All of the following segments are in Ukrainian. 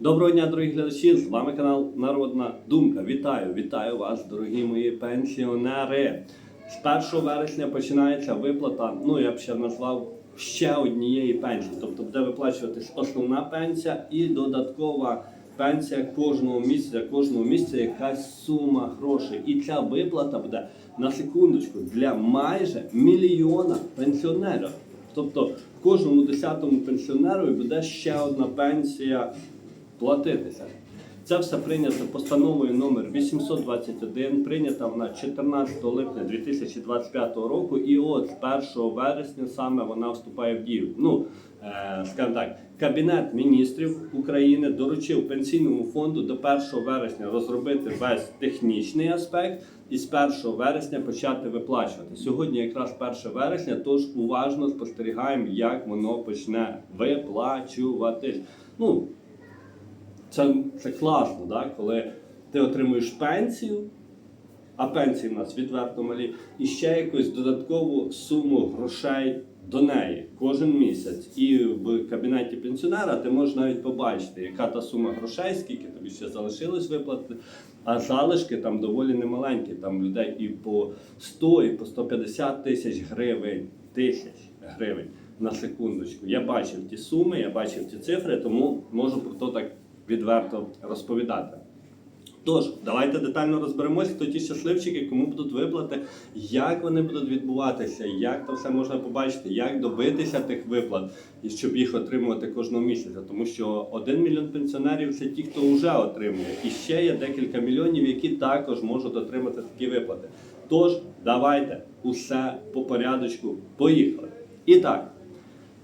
Доброго дня, дорогі глядачі! З вами канал Народна Думка. Вітаю, вітаю вас, дорогі мої пенсіонери. З 1 вересня починається виплата. Ну я б ще назвав ще однієї пенсії. Тобто буде виплачуватись основна пенсія і додаткова пенсія кожного місяця, кожного місяця якась сума грошей. І ця виплата буде на секундочку для майже мільйона пенсіонерів. Тобто кожному десятому пенсіонеру буде ще одна пенсія платитися. Це все прийнято постановою номер 821, прийнята вона 14 липня 2025 року, і от з 1 вересня саме вона вступає в дію. Ну, е, скажімо так, Кабінет міністрів України доручив пенсійному фонду до 1 вересня розробити весь технічний аспект і з 1 вересня почати виплачувати. Сьогодні якраз 1 вересня, тож уважно спостерігаємо, як воно почне виплачуватись. Ну, це, це класно, да? коли ти отримуєш пенсію, а пенсії в нас відверто малі, і ще якусь додаткову суму грошей до неї кожен місяць. І в кабінеті пенсіонера ти можеш навіть побачити, яка та сума грошей, скільки тобі ще залишилось виплатити. А залишки там доволі немаленькі. Там людей і по 100, і по 150 тисяч гривень. Тисяч гривень на секундочку. Я бачив ті суми, я бачив ті цифри, тому можу про то так відверто розповідати. Тож, давайте детально розберемось, хто ті щасливчики, кому будуть виплати, як вони будуть відбуватися, як то все можна побачити, як добитися тих виплат, і щоб їх отримувати кожного місяця. Тому що один мільйон пенсіонерів це ті, хто вже отримує. І ще є декілька мільйонів, які також можуть отримати такі виплати. Тож, давайте усе по порядочку. Поїхали. І так.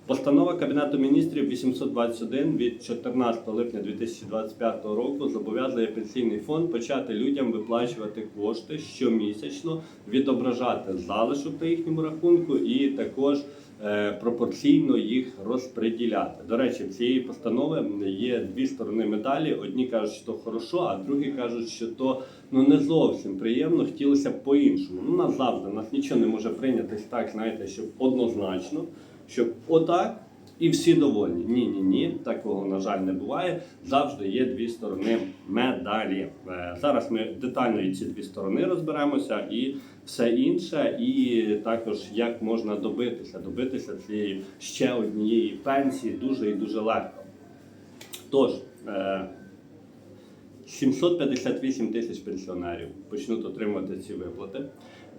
Постанова Кабінету міністрів 821 від 14 липня 2025 року зобов'язує пенсійний фонд почати людям виплачувати кошти щомісячно, відображати залишок на їхньому рахунку і також е, пропорційно їх розподіляти. До речі, цієї постанови є дві сторони медалі. Одні кажуть, що хорошо, а другі кажуть, що то ну не зовсім приємно. Хотілося б по-іншому. Ну нас завжди нас нічого не може прийнятись так, знаєте, щоб однозначно щоб отак і всі довольні. Ні, ні, ні, такого на жаль не буває. Завжди є дві сторони медалі. Е, Зараз ми детально і ці дві сторони розберемося, і все інше, і також як можна добитися, добитися цієї ще однієї пенсії дуже і дуже легко. Тож. Е, 758 тисяч пенсіонерів почнуть отримувати ці виплати.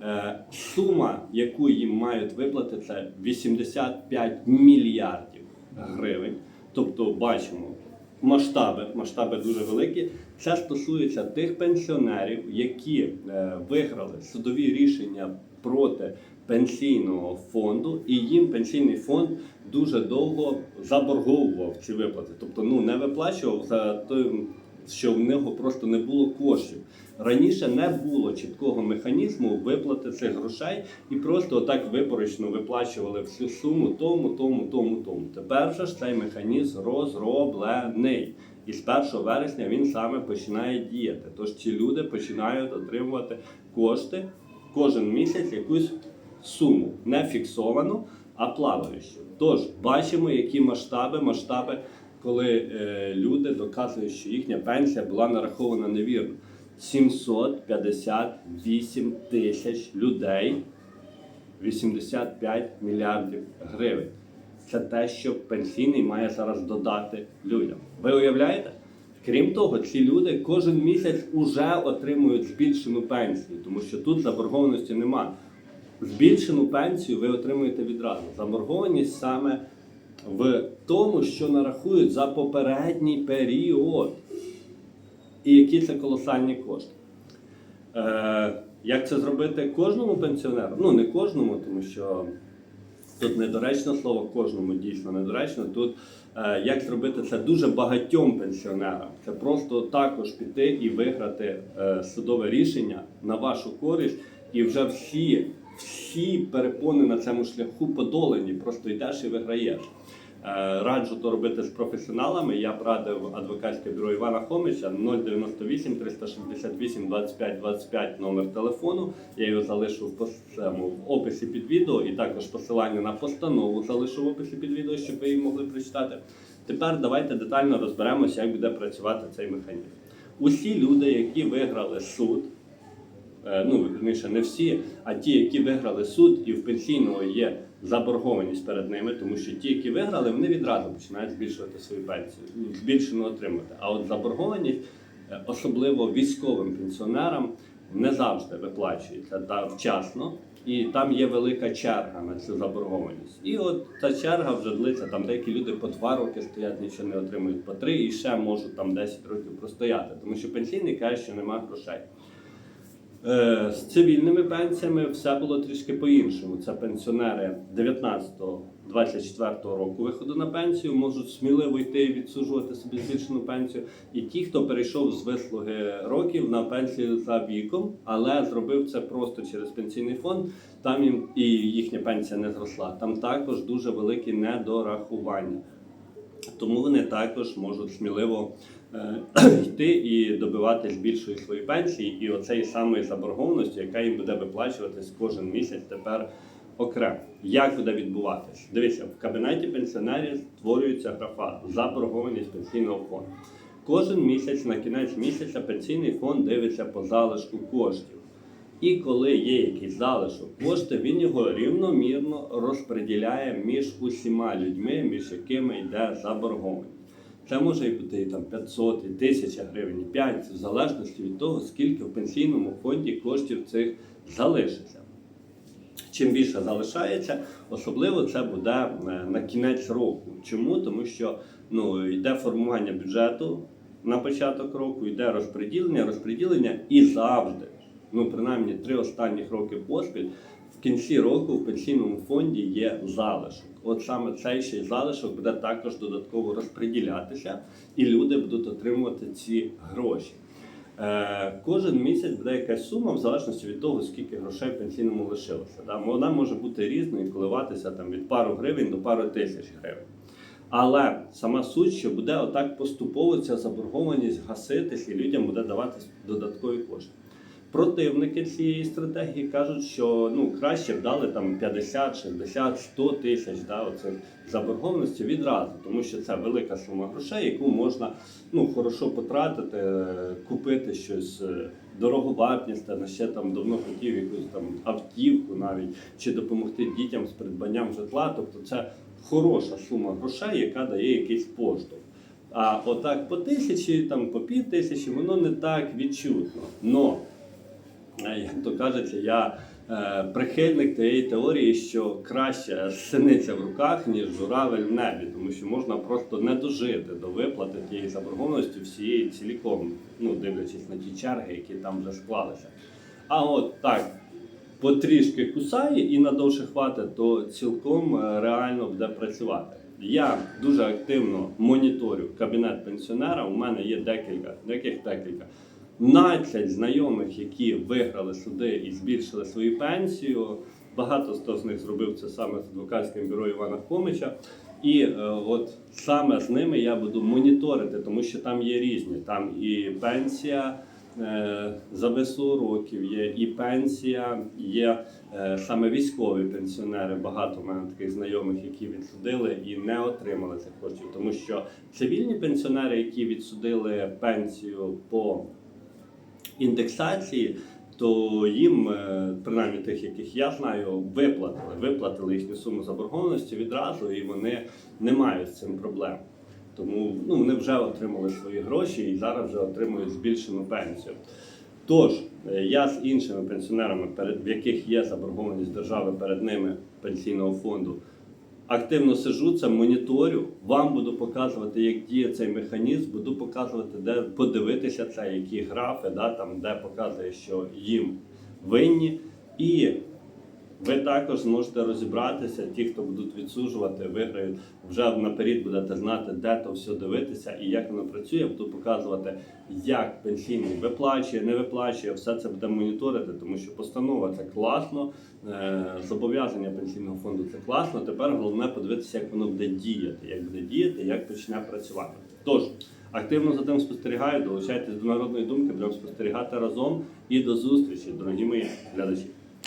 Е, Сума, яку їм мають виплати, це 85 мільярдів гривень. Тобто, бачимо масштаби, масштаби дуже великі. Це стосується тих пенсіонерів, які е, виграли судові рішення проти пенсійного фонду, і їм пенсійний фонд дуже довго заборговував ці виплати. Тобто, ну не виплачував за той що в нього просто не було коштів. Раніше не було чіткого механізму виплати цих грошей і просто отак виборочно виплачували всю суму тому, тому, тому, тому. Тепер же ж цей механізм розроблений. І з 1 вересня він саме починає діяти. Тож ці люди починають отримувати кошти кожен місяць якусь суму, не фіксовану, а плаваючу. Тож бачимо, які масштаби, масштаби коли е, люди доказують, що їхня пенсія була нарахована невірно. 758 тисяч людей, 85 мільярдів гривень. Це те, що пенсійний має зараз додати людям. Ви уявляєте? Крім того, ці люди кожен місяць уже отримують збільшену пенсію, тому що тут заборгованості немає. Збільшену пенсію ви отримуєте відразу. Заборгованість саме в тому, що нарахують за попередній період. І які це колосальні кошти. Е, Як це зробити кожному пенсіонеру? Ну, не кожному, тому що тут недоречно слово кожному дійсно недоречно. Тут е, як зробити це дуже багатьом пенсіонерам. Це просто також піти і виграти е, судове рішення на вашу користь, і вже всі, всі перепони на цьому шляху подолані, просто йдеш і виграєш. Е, Раджу то робити з професіоналами. Я б радив адвокатське бюро Івана Хомича 098 368 25 25 номер телефону. Я його залишу в пос- цьому, в описі під відео, і також посилання на постанову залишу в описі під відео, щоб ви її могли прочитати. Тепер давайте детально розберемося, як буде працювати цей механізм. Усі люди, які виграли суд, е, ну вірніше, не всі, а ті, які виграли суд, і в пенсійного є заборгованість перед ними, тому що ті, які виграли, вони відразу починають збільшувати свою пенсію, ну, збільшено отримати. А от заборгованість, е, особливо військовим пенсіонерам, не завжди виплачується та вчасно. І там є велика черга на цю заборгованість. І от та черга вже длиться, там деякі люди по два роки стоять, нічого не отримують по три, і ще можуть там 10 років простояти, тому що пенсійний каже, що немає грошей. Е, З цивільними пенсіями все було трішки по-іншому. Це пенсіонери 19-24 року виходу на пенсію можуть сміливо йти і відсуджувати собі збільшену пенсію. І ті, хто перейшов з вислуги років на пенсію за віком, але зробив це просто через пенсійний фонд, там їм і їхня пенсія не зросла. Там також дуже великі недорахування. Тому вони також можуть сміливо йти і добиватись більшої своєї пенсії, і оцеї самої заборгованості, яка їм буде виплачуватись кожен місяць тепер окремо. Як буде відбуватись? Дивіться, в кабінеті пенсіонерів створюється графа заборгованість пенсійного фонду. Кожен місяць на кінець місяця пенсійний фонд дивиться по залишку коштів. І коли є якийсь залишок кошти, він його рівномірно розподіляє між усіма людьми, між якими йде заборгованість. Це може і бути і там 500, і 1000 гривень, і 5, в залежності від того, скільки в пенсійному фонді коштів цих залишиться. Чим більше залишається, особливо це буде е, на кінець року. Чому? Тому що ну, йде формування бюджету на початок року, йде розподілення, розподілення і завжди, ну принаймні три останніх роки поспіль, в кінці року в пенсійному фонді є залишок. От саме цей ще й залишок буде також додатково розподілятися, і люди будуть отримувати ці гроші. Е, Кожен місяць буде якась сума в залежності від того, скільки грошей в пенсійному лишилося. Вона може бути різною і коливатися там, від пару гривень до пару тисяч гривень. Але сама суть, що буде отак поступово ця заборгованість гаситись і людям буде давати додаткові кошти. Противники цієї стратегії кажуть, що ну краще б дали там 50, 60, 100 тисяч да, оцих заборгованості відразу, тому що це велика сума грошей, яку можна ну хорошо потратити, купити щось е, дороговартісне, ще там давно хотів якусь там автівку навіть чи допомогти дітям з придбанням житла. Тобто це хороша сума грошей, яка дає якийсь поштовх. А отак по тисячі, там по пів тисячі, воно не так відчутно. Но як то кажеться, я е, прихильник тієї теорії, що краще синиця в руках, ніж журавель в небі, тому що можна просто не дожити до виплати тієї заборгованості всієї ціліком, ну дивлячись на ті черги, які там вже склалися. А от так. Потрішки кусає і надовше хватить, то цілком е, реально буде працювати. Я дуже активно моніторю кабінет пенсіонера. У мене є декілька, яких декілька 15 знайомих, які виграли суди і збільшили свою пенсію. Багато хто з них зробив це саме з адвокатським бюро Івана Хомича. І е, от саме з ними я буду моніторити, тому що там є різні. Там і пенсія е, за ВСУ років є, і пенсія, є е, саме військові пенсіонери. Багато в мене таких знайомих, які відсудили і не отримали цих коштів. Тому що цивільні пенсіонери, які відсудили пенсію по індексації, то їм, е, принаймні тих, яких я знаю, виплатили, виплатили їхню суму заборгованості відразу, і вони не мають з цим проблем. Тому ну, вони вже отримали свої гроші і зараз вже отримують збільшену пенсію. Тож, е, я з іншими пенсіонерами, перед в яких є заборгованість держави перед ними пенсійного фонду, активно сижу, це моніторю. Вам буду показувати, як діє цей механізм, буду показувати, де подивитися це, які графи, да, там, де показує, що їм винні. І ви також зможете розібратися, ті, хто будуть відсуджувати, виграють, вже наперед будете знати, де то все дивитися і як воно працює. Буду показувати, як пенсійний виплачує, не виплачує. Все це буде моніторити, тому що постанова це класно, е, зобов'язання пенсійного фонду це класно. Тепер головне подивитися, як воно буде діяти, як буде діяти, як почне працювати. Тож. Активно за тим спостерігаю, долучайтесь до народної думки, будемо спостерігати разом і до зустрічі, дорогі мої глядачі.